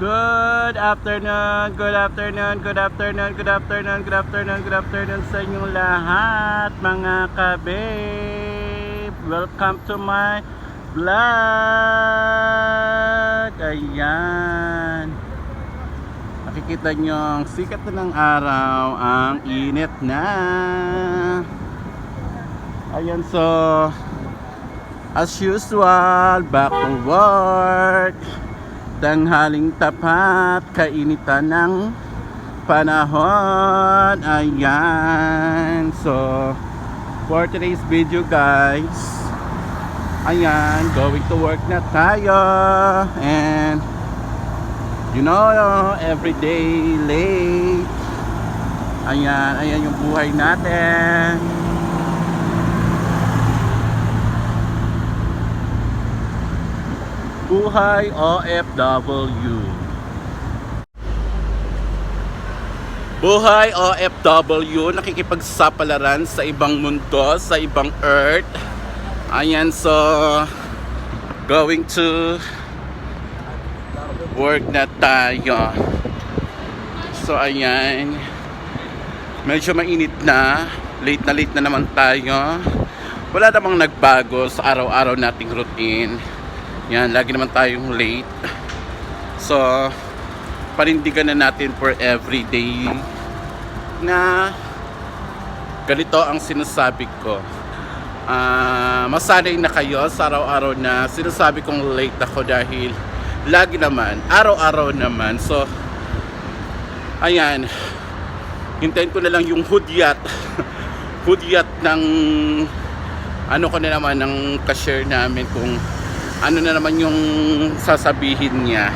Good afternoon, good afternoon, good afternoon, good afternoon, good afternoon, good afternoon sa inyong lahat mga kababe. Welcome to my vlog. Ayan. Nakikita nyo ang sikat na ng araw, ang init na. Ayan, so as usual, back to work. Tanghaling tapat, kainitan ng panahon. Ayan. So, for today's video guys, ayan, going to work na tayo. And, you know, every day late. Ayan, ayan yung buhay natin. Buhay OFW. Buhay OFW, nakikipagsapalaran sa ibang mundo, sa ibang earth. Ayan, so going to work na tayo. So ayan, medyo mainit na, late na late na naman tayo. Wala namang nagbago sa araw-araw nating routine. Yan, lagi naman tayong late. So, panindigan na natin for everyday na ganito ang sinasabi ko. Ah, masanay na kayo sa araw-araw na sinasabi kong late ako dahil lagi naman, araw-araw naman. So, ayan, hintayin ko na lang yung hudyat. hudyat ng ano ko na naman ng cashier namin kung ano na naman yung sasabihin niya?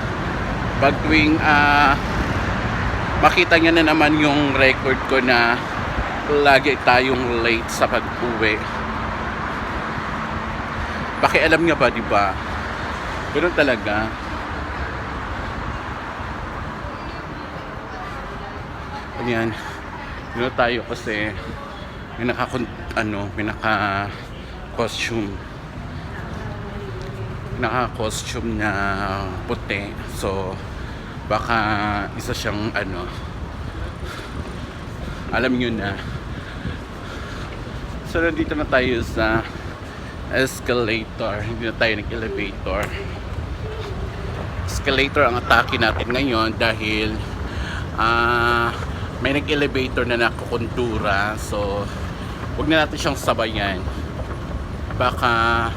Pag tuwing ah, makita niya na naman yung record ko na lagi tayong late sa pag-uwi. Pakialam niya ba di ba? Ganun talaga. Ayan. Dito tayo kasi may naka ano, may naka costume naka-costume na puti. So, baka isa siyang ano, alam nyo na. So, nandito na tayo sa escalator. Hindi na tayo nag-elevator. Escalator ang atake natin ngayon dahil ah may nag-elevator na nakukontura. So, huwag na natin siyang sabayan. Baka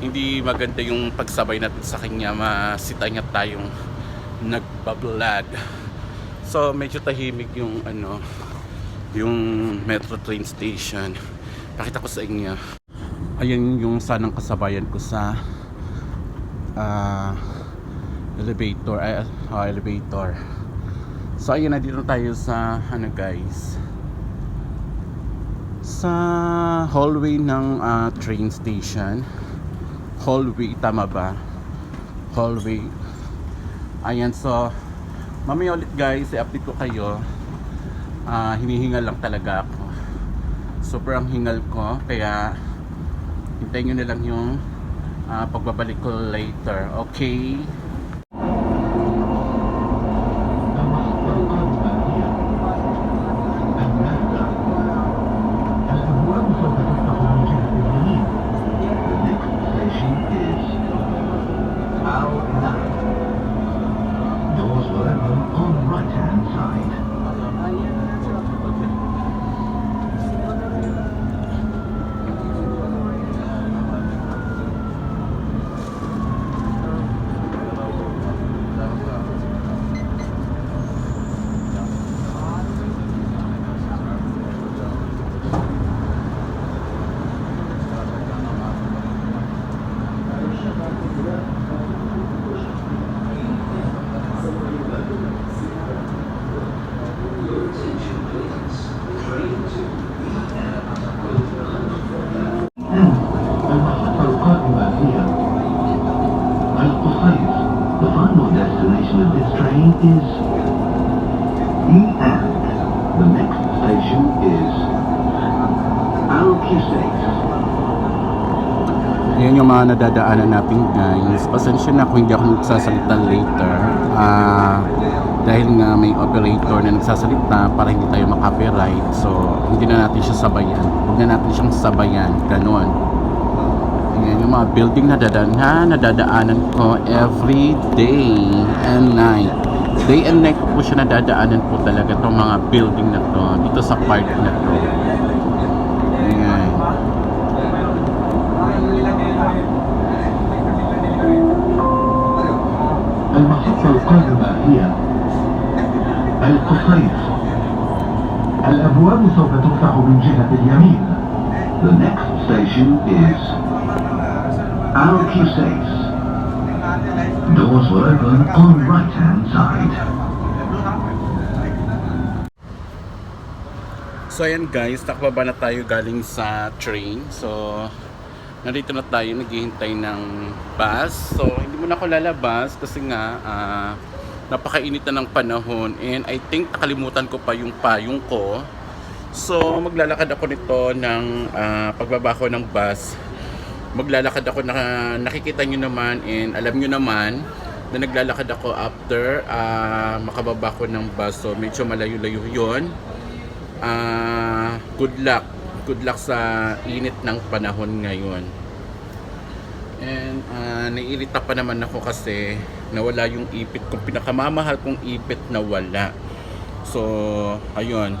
hindi maganda yung pagsabay natin sa kanya masita niya tayong nagbablog. So medyo tahimik yung ano yung metro train station. Pakita ko sa inyo. Ayun yung sanang kasabayan ko sa ah, elevator ay, ah, elevator. So ayun na dito tayo sa ano guys? Sa hallway ng ah, train station hallway tama ba? Hallway. Ayan so mamaya ulit guys i-update ko kayo. Ah, hinihingal lang talaga ako. Sobrang hingal ko kaya hintayin nyo na lang yung ah, pagbabalik ko later okay Doors will open on right hand side. The final destination of this train is and the next station is Alkiseks. Yan yung mga nadadaanan natin guys. Pasensya na kung hindi ako nagsasalita later. Ah, dahil nga may operator na nagsasalita para hindi tayo makapiright. So, hindi na natin siya sabayan. Huwag na natin siyang sabayan. Ganon. Ayan, yung mga building na dadaan na nadadaanan ko every day and night. Day and night po siya nadadaanan po talaga itong mga building na to dito sa park na to. المحطة القادمة هي القصير الأبواب سوف تفتح من جهة اليمين The next station is Alcusace Doors will open on right hand side So ayan guys, nakababa na tayo galing sa train. So nandito na tayo naghihintay ng bus. So hindi mo na ako lalabas kasi nga ah, napakainit na ng panahon and I think nakalimutan ko pa yung payong ko. So maglalakad ako nito ng ah, pagbaba ko ng bus. Maglalakad ako na nakikita nyo naman and alam nyo naman na naglalakad ako after ah, makababa ko ng bus. So medyo malayo-layo yun ah good luck. Good luck sa init ng panahon ngayon. And ah, naiirita pa naman ako kasi nawala yung ipit kong pinakamamahal kong ipit na wala. So, ayun.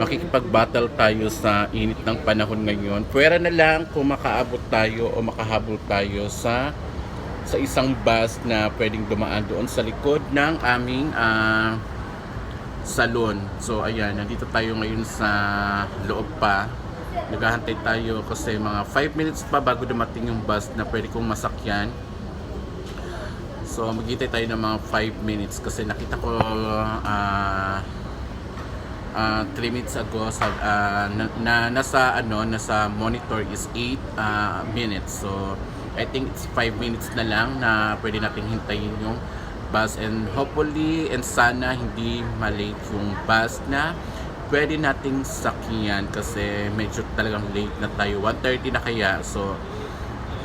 Makikipag-battle tayo sa init ng panahon ngayon. Pwera na lang kung makaabot tayo o makahabol tayo sa sa isang bus na pwedeng dumaan doon sa likod ng aming ah, salon. So ayan, nandito tayo ngayon sa loob pa. Naghahantay tayo kasi mga 5 minutes pa bago dumating yung bus na pwede kong masakyan. So maghintay tayo ng mga 5 minutes kasi nakita ko ah 3 minutes ago sa ah, na, na nasa ano nasa monitor is 8 ah, minutes. So I think it's 5 minutes na lang na pwede nating hintayin yung bus and hopefully and sana hindi malate yung bus na pwede nating sakyan kasi medyo talagang late na tayo. 1.30 na kaya. So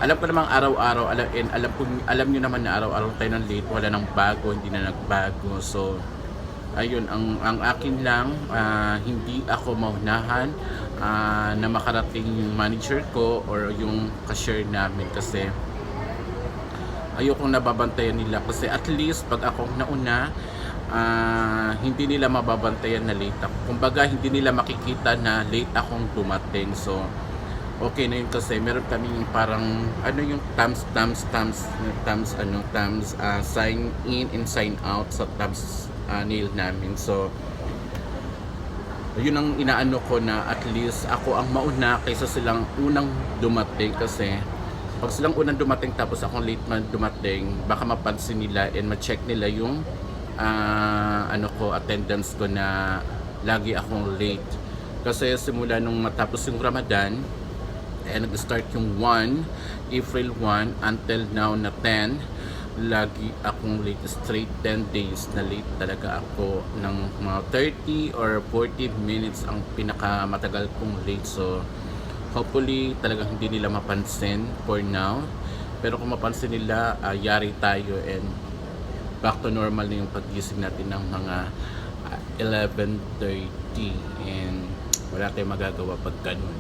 alam ko namang araw-araw alam, and alam, ko, alam nyo naman na araw-araw tayo ng late wala nang bago, hindi na nagbago. So ayun ang ang akin lang ah, hindi ako maunahan ah, na makarating yung manager ko or yung cashier namin kasi ayokong nababantayan nila kasi at least pag ako nauna ah, hindi nila mababantayan na late ako. Kumbaga hindi nila makikita na late akong dumating. So okay na yun kasi meron kaming parang ano yung thumbs thumbs thumbs thumbs ano thumbs ah, sign in and sign out sa thumbs ah, nail namin. So yun ang inaano ko na at least ako ang mauna kaysa silang unang dumating kasi pag silang unang dumating tapos akong late man dumating baka mapansin nila and ma-check nila yung ah, ano ko attendance ko na lagi akong late. Kasi simula nung matapos yung Ramadan eh nag-start yung 1 April 1 until now na 10 lagi akong late. Straight 10 days na late talaga ako ng mga 30 or 40 minutes ang pinakamatagal kong late. So hopefully talagang hindi nila mapansin for now. Pero kung mapansin nila ah, yari tayo and back to normal na yung pagising natin ng mga ah, 11.30 and wala tayong magagawa pag ganun.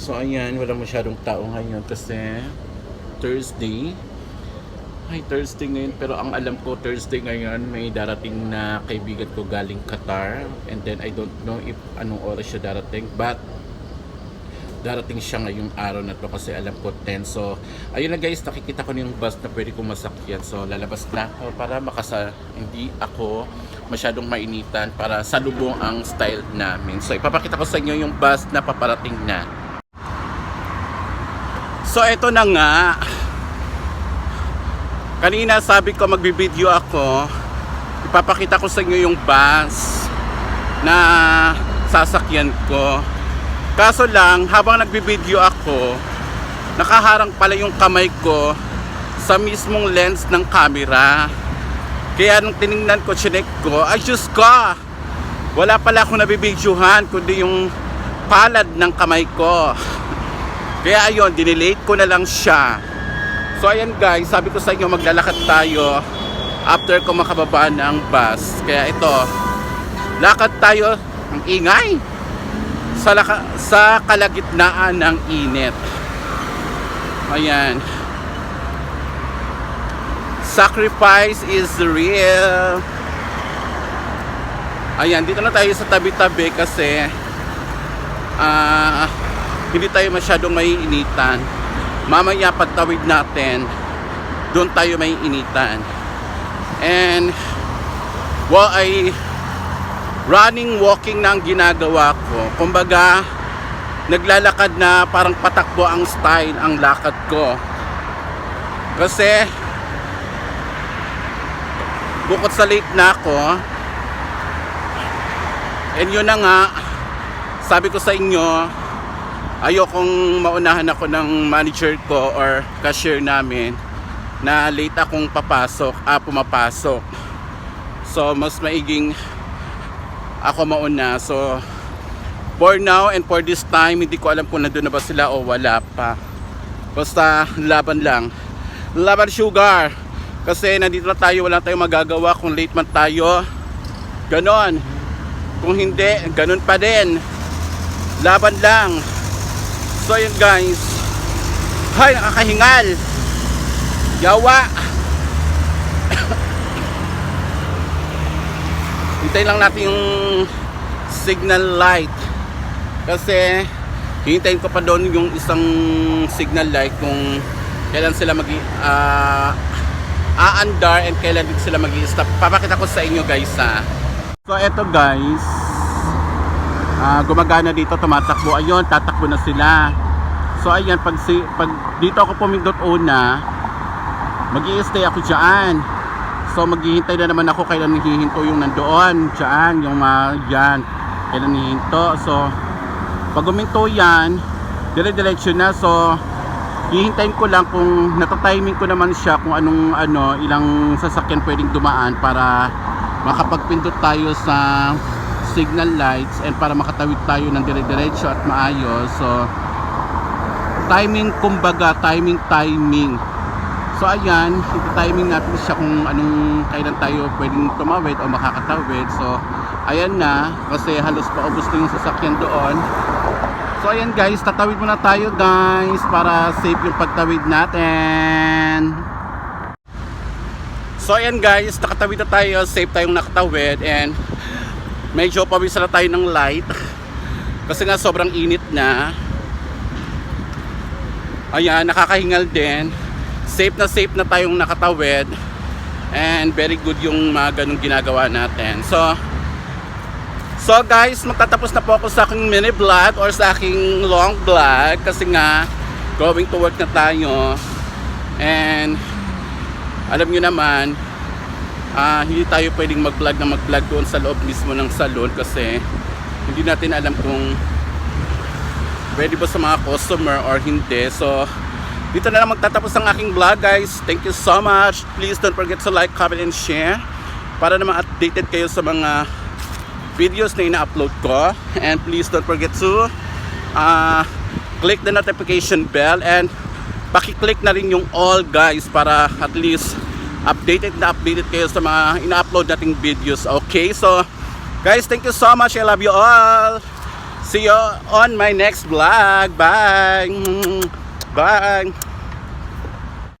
So ayan wala masyadong tao ngayon kasi Thursday. Ay Thursday ngayon. Pero ang alam ko Thursday ngayon may darating na kaibigan ko galing Qatar. And then I don't know if anong oras siya darating. But darating siya ngayong araw na to kasi alam ko 10 so ayun na guys nakikita ko na yung bus na pwede kong masakyan. So lalabas na ako para makasa hindi ako masyadong mainitan para salubong ang style namin. So ipapakita ko sa inyo yung bus na paparating na. So eto na nga. Kanina sabi ko magbibideo ako. Ipapakita ko sa inyo yung bus na sasakyan ko kaso lang habang nagbibideo ako nakaharang pala yung kamay ko sa mismong lens ng camera kaya nung tiningnan ko chinek ko ay Diyos ko wala pala akong nabibidyohan kundi yung palad ng kamay ko Kaya ayun, dinelate ko na lang siya. So ayan guys, sabi ko sa inyo maglalakad tayo after ko makababa ng bus. Kaya ito, lakad tayo ang ingay sa, laka- sa kalagitnaan ng init. Ayan. Sacrifice is real. Ayan, dito na tayo sa tabi-tabi kasi ah hindi tayo masyadong maiinitan. Mamaya pagtawid natin, doon tayo may initan. And well, ay running, walking na ang ginagawa ko. Kumbaga, naglalakad na parang patakbo ang style ang lakad ko. Kasi bukod sa late na ako, and yun na nga, sabi ko sa inyo, ayokong maunahan ako ng manager ko or cashier namin na late akong papasok, ah, pumapasok. So, mas maiging ako mauna. So, for now and for this time, hindi ko alam kung nandun na ba sila o wala pa. Basta, laban lang. Laban sugar. Kasi nandito na tayo, wala tayong magagawa kung late man tayo. Ganon. Kung hindi, ganon pa din. Laban lang. So yun guys. Hay, nakakahingal. Yawa. Hintayin lang natin yung signal light. Kasi hintayin ko pa doon yung isang signal light kung kailan sila mag ah aandar and kailan din sila mag stop Papakita ko sa inyo guys ha. So eto guys. Ah, gumagana dito, tumatakbo. Ayun, tatakbo na sila. So ayan, pag, si, pag dito ako pumindot una, mag stay ako dyan. So maghihintay na naman ako kailan hihinto yung nandoon. Dyan, yung uh, yan. Kailan hihinto. So, pag uminto yan, dire-diretso na. So, hihintayin ko lang kung natatiming ko naman siya kung anong ano, ilang sasakyan pwedeng dumaan para makapagpindot tayo sa signal lights and para makatawid tayo ng dire-diretso at maayos. So, timing kumbaga, timing timing. So ayan, timing natin siya kung anong kailan tayo pwedeng tumawid o makakatawid. So ayan na kasi halos paubos na yung sasakyan doon. So ayan guys, tatawid muna tayo guys para safe yung pagtawid natin. So ayan guys, nakatawid na tayo, safe tayong nakatawid and medyo pawisa na tayo ng light kasi nga sobrang init na. Ayan, nakakahingal din. Safe na safe na tayong nakatawid. And very good yung mga ganong ginagawa natin. So, So guys, magtatapos na po ako sa aking mini vlog or sa aking long vlog kasi nga going to work na tayo. And alam nyo naman ah, hindi tayo pwedeng mag vlog na mag vlog doon sa loob mismo ng salon kasi hindi natin alam kung pwede ba sa mga customer or hindi. So dito na lang magtatapos ang aking vlog guys. Thank you so much. Please don't forget to like, comment and share para naman updated kayo sa mga videos na ina-upload ko. And please don't forget to uh, click the notification bell and paki-click na rin yung all guys para at least updated na updated kayo sa mga ina-upload nating videos. Okay so guys thank you so much. I love you all. See you on my next vlog. Bye bye